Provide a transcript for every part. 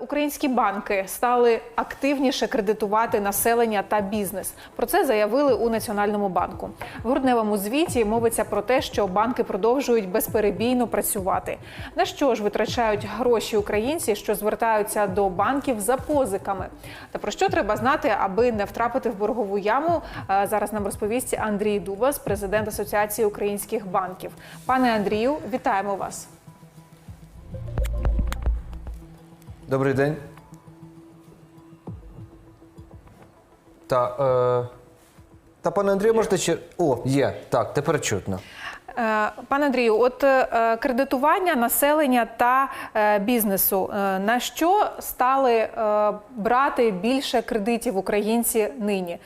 Українські банки стали активніше кредитувати населення та бізнес. Про це заявили у Національному банку. В грудневому звіті мовиться про те, що банки продовжують безперебійно працювати. На що ж витрачають гроші українці, що звертаються до банків за позиками? Та про що треба знати, аби не втрапити в боргову яму? е, Зараз нам розповість Андрій Дубас, президент Асоціації українських банків. Пане Андрію, вітаємо вас. Добрий день. Та, е, та пане Андрію, можете ще. О, є. Так, тепер чутно. Е, Пане Андрію, от е, кредитування населення та е, бізнесу на що стали брати більше кредитів українці нині?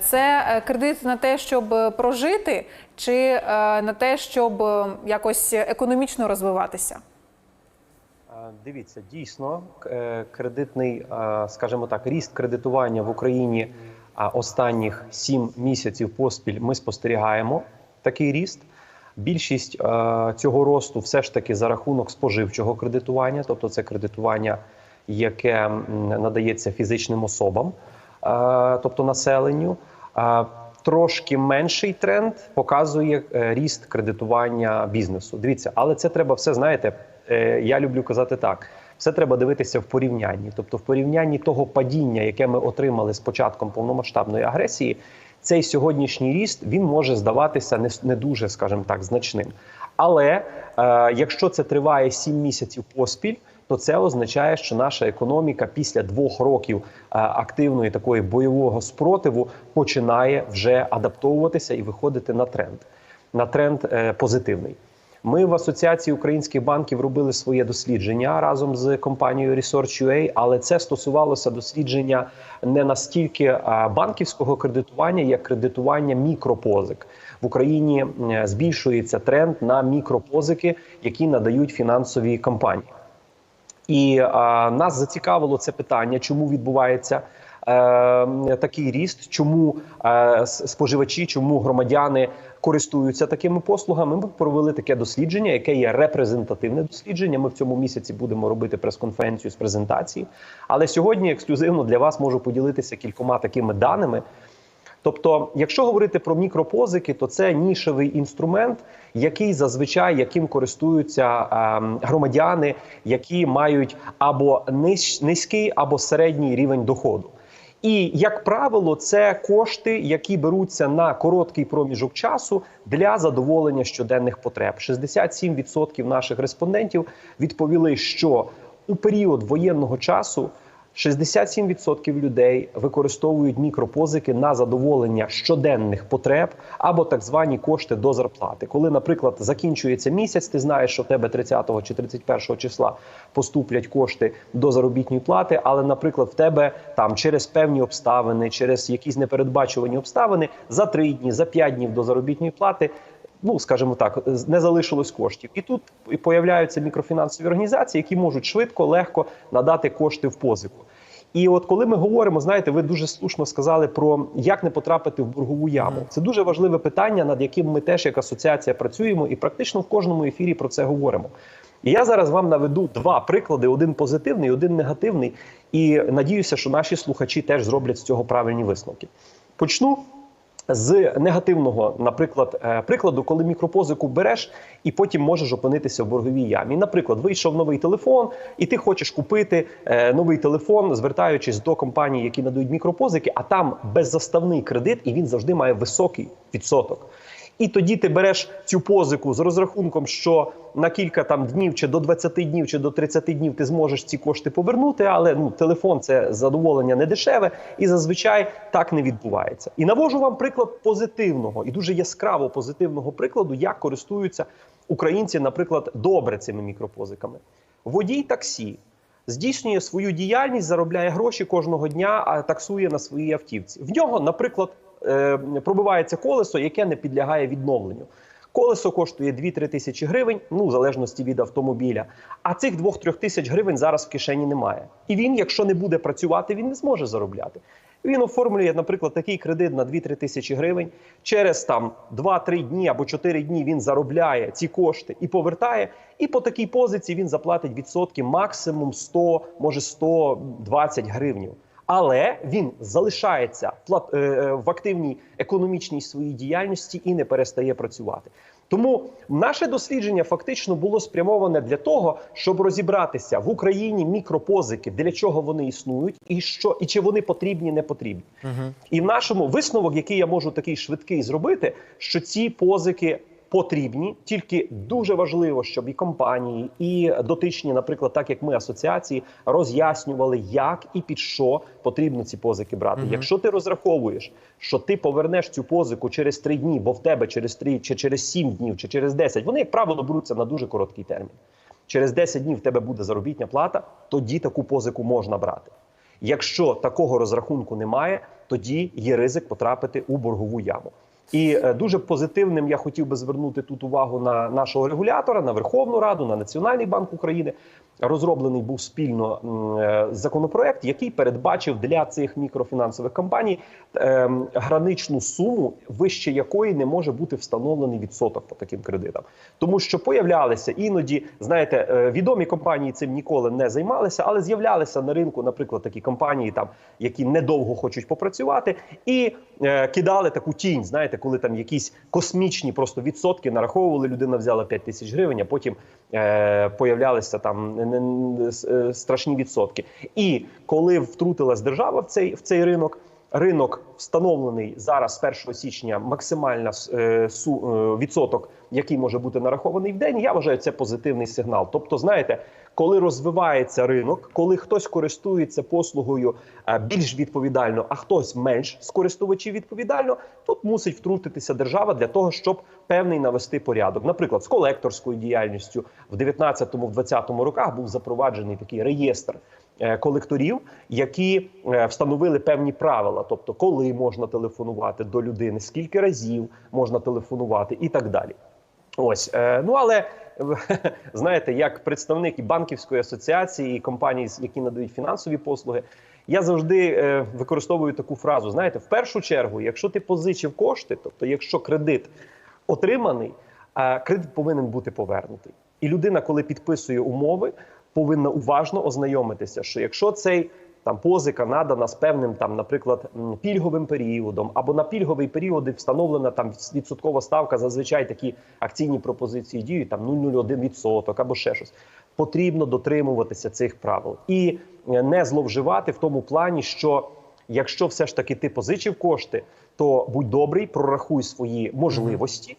Це кредит на те, щоб прожити, чи на те, щоб якось економічно розвиватися? Дивіться, дійсно, е, кредитний, скажімо так, ріст кредитування в Україні останніх сім місяців поспіль ми спостерігаємо такий ріст. Більшість цього росту все ж таки за рахунок споживчого кредитування, тобто це кредитування, яке надається фізичним особам, тобто населенню. Трошки менший тренд показує е, ріст кредитування бізнесу. Дивіться, але це треба все знаєте. Е, Я люблю казати так: все треба дивитися в порівнянні. Тобто, в порівнянні того падіння, яке ми отримали з початком повномасштабної агресії, цей сьогоднішній ріст він може здаватися не, не дуже, скажімо так, значним. Але е, якщо це триває 7 місяців поспіль, то це означає, що наша економіка після двох років е, активної такої бойового спротиву починає вже адаптовуватися і виходити на тренд, на тренд е, позитивний. Ми в Асоціації українських банків робили своє дослідження разом з компанією Research.ua, але це стосувалося дослідження не настільки банківського кредитування, як кредитування мікропозик. В Україні е, збільшується тренд на мікропозики, які надають фінансові компанії. І а, нас зацікавило це питання, чому відбувається такий ріст, чому е, споживачі, чому громадяни користуються такими послугами. Ми провели таке дослідження, яке є репрезентативне дослідження. Ми в цьому місяці будемо робити прес-конференцію з презентації. Але сьогодні ексклюзивно для вас можу поділитися кількома такими даними. Тобто, якщо говорити про мікропозики, то це нішевий інструмент, який зазвичай яким користуються ем, громадяни, які мають або низький, або середній рівень доходу. І як правило, це кошти, які беруться на короткий проміжок часу для задоволення щоденних потреб. 67% наших респондентів відповіли, що у період воєнного часу 67% людей використовують мікропозики на задоволення щоденних потреб або так звані кошти до зарплати. Коли, наприклад, закінчується місяць, ти знаєш, що в тебе 30 чи 31 числа поступлять кошти до заробітної плати, але, наприклад, в тебе там через певні обставини, через якісь непередбачувані обставини за 3 дні, за 5 днів до заробітної плати ну скажімо так, не залишилось коштів. І тут появляються мікрофінансові організації, які можуть швидко, легко надати кошти в позику. І от коли ми говоримо, знаєте, ви дуже слушно сказали про як не потрапити в боргову яму. Це дуже важливе питання, над яким ми теж як асоціація працюємо, і практично в кожному ефірі про це говоримо. І я зараз вам наведу два приклади: один позитивний, один негативний. І надіюся, що наші слухачі теж зроблять з цього правильні висновки. Почну з негативного, наприклад, е, прикладу, коли мікропозику береш і потім можеш опинитися в борговій ямі. Наприклад, вийшов новий телефон, і ти хочеш купити е, новий телефон, звертаючись до компаній, які надають мікропозики, а там беззаставний кредит, і він завжди має високий відсоток. І тоді ти береш цю позику з розрахунком, що на кілька там днів, чи до 20 днів, чи до 30 днів ти зможеш ці кошти повернути. Але ну телефон це задоволення не дешеве, і зазвичай так не відбувається. І навожу вам приклад позитивного і дуже яскраво позитивного прикладу, як користуються українці, наприклад, добре цими мікропозиками. Водій таксі здійснює свою діяльність, заробляє гроші кожного дня, а таксує на своїй автівці. В нього, наприклад, е, пробивається колесо, яке не підлягає відновленню. Колесо коштує 2-3 тисячі гривень, ну в залежності від автомобіля. А цих 2-3 тисяч гривень зараз в кишені немає. І він, якщо не буде працювати, він не зможе заробляти. Він оформлює, наприклад, такий кредит на 2-3 тисячі гривень. Через там 2-3 дні або 4 дні він заробляє ці кошти і повертає. І по такій позиції він заплатить відсотки максимум 100, може 120 гривень. Але він залишається е, е, в активній економічній своїй діяльності і не перестає працювати. Тому наше дослідження фактично було спрямоване для того, щоб розібратися в Україні мікропозики, для чого вони існують, і що і чи вони потрібні, не потрібні. І в нашому висновок, який я можу такий швидкий зробити, що ці позики. Потрібні тільки дуже важливо, щоб і компанії, і дотичні, наприклад, так як ми асоціації, роз'яснювали, як і під що потрібно ці позики брати. Якщо ти розраховуєш, що ти повернеш цю позику через три дні, бо в тебе через три чи через сім днів, чи через 10, вони як правило беруться на дуже короткий термін. Через 10 днів в тебе буде заробітня плата, тоді таку позику можна брати. Якщо такого розрахунку немає, тоді є ризик потрапити у боргову яму. І е, дуже позитивним я хотів би звернути тут увагу на нашого регулятора, на Верховну Раду, на Національний банк України. Розроблений був спільно е, законопроект, який передбачив для цих мікрофінансових компаній ем, граничну суму, вище якої не може бути встановлений відсоток по таким кредитам, тому що появлялися іноді, знаєте, е, відомі компанії цим ніколи не займалися, але з'являлися на ринку, наприклад, такі компанії, там які недовго хочуть попрацювати, і е, кидали таку тінь. Знаєте, коли там якісь космічні просто відсотки нараховували, людина взяла 5 тисяч гривень, а потім е, появлялися там не- не- е, страшні відсотки. І коли втрутилась держава в цей в цей ринок. Ринок встановлений зараз з 1 січня максимальна е, су, е, відсоток, який може бути нарахований в день. Я вважаю, це позитивний сигнал. Тобто, знаєте, коли розвивається ринок, коли хтось користується послугою е, більш відповідально, а хтось менш з користувачів відповідально, тут мусить втрутитися держава для того, щоб певний навести порядок. Наприклад, з колекторською діяльністю в 19-20 роках був запроваджений такий реєстр е, колекторів, які е, встановили певні правила, тобто коли можна телефонувати до людини, скільки разів можна телефонувати, і так далі. Ось ну але знаєте, як представник і банківської асоціації і компаній, які надають фінансові послуги, я завжди е, використовую таку фразу: знаєте, в першу чергу, якщо ти позичив кошти, тобто якщо кредит отриманий, е, кредит повинен бути повернутий. І людина, коли підписує умови, повинна уважно ознайомитися, що якщо цей там позика надана з певним там, наприклад, пільговим періодом, або на пільговий період встановлена там відсоткова ставка, зазвичай такі акційні пропозиції діють там 0,01% або ще щось. Потрібно дотримуватися цих правил і е, не зловживати в тому плані, що якщо все ж таки ти позичив кошти, то будь добрий, прорахуй свої можливості.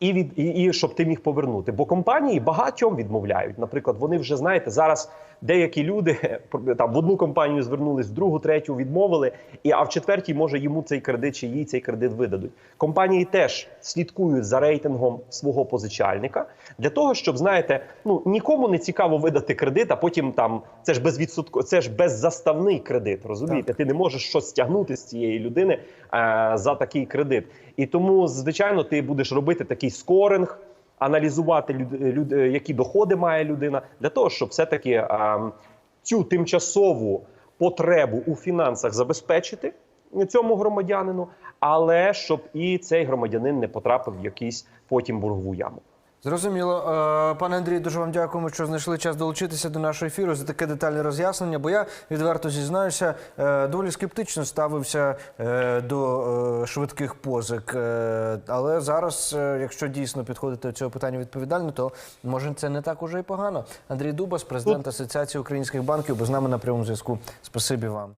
І від і, і щоб ти міг повернути. Бо компанії багатьом відмовляють. Наприклад, вони вже знаєте, зараз деякі люди там в одну компанію звернулись, в другу, третю відмовили, і а в четвертій може йому цей кредит чи їй цей кредит видадуть. Компанії теж слідкують за рейтингом свого позичальника для того, щоб знаєте, ну нікому не цікаво видати кредит, а потім там це ж безвідсотко, це ж беззаставний кредит. Розумієте, ти не можеш щось стягнути з цієї людини е, за такий кредит. І тому, звичайно, ти будеш робити такий скоринг, аналізувати люд, люд, які доходи має людина, для того, щоб все-таки а, цю тимчасову потребу у фінансах забезпечити цьому громадянину, але щоб і цей громадянин не потрапив в якийсь потім боргову яму. Зрозуміло. Е, Пане Андрію, дуже вам дякуємо, що знайшли час долучитися до нашого ефіру за таке детальне роз'яснення. Бо я відверто зізнаюся, е, доволі скептично ставився е, до швидких позик. Але зараз, якщо дійсно підходити до цього питання відповідально, то може це не так уже і погано. Андрій Дубас, президент Асоціації українських банків, був з нами на прямому зв'язку. Спасибі вам.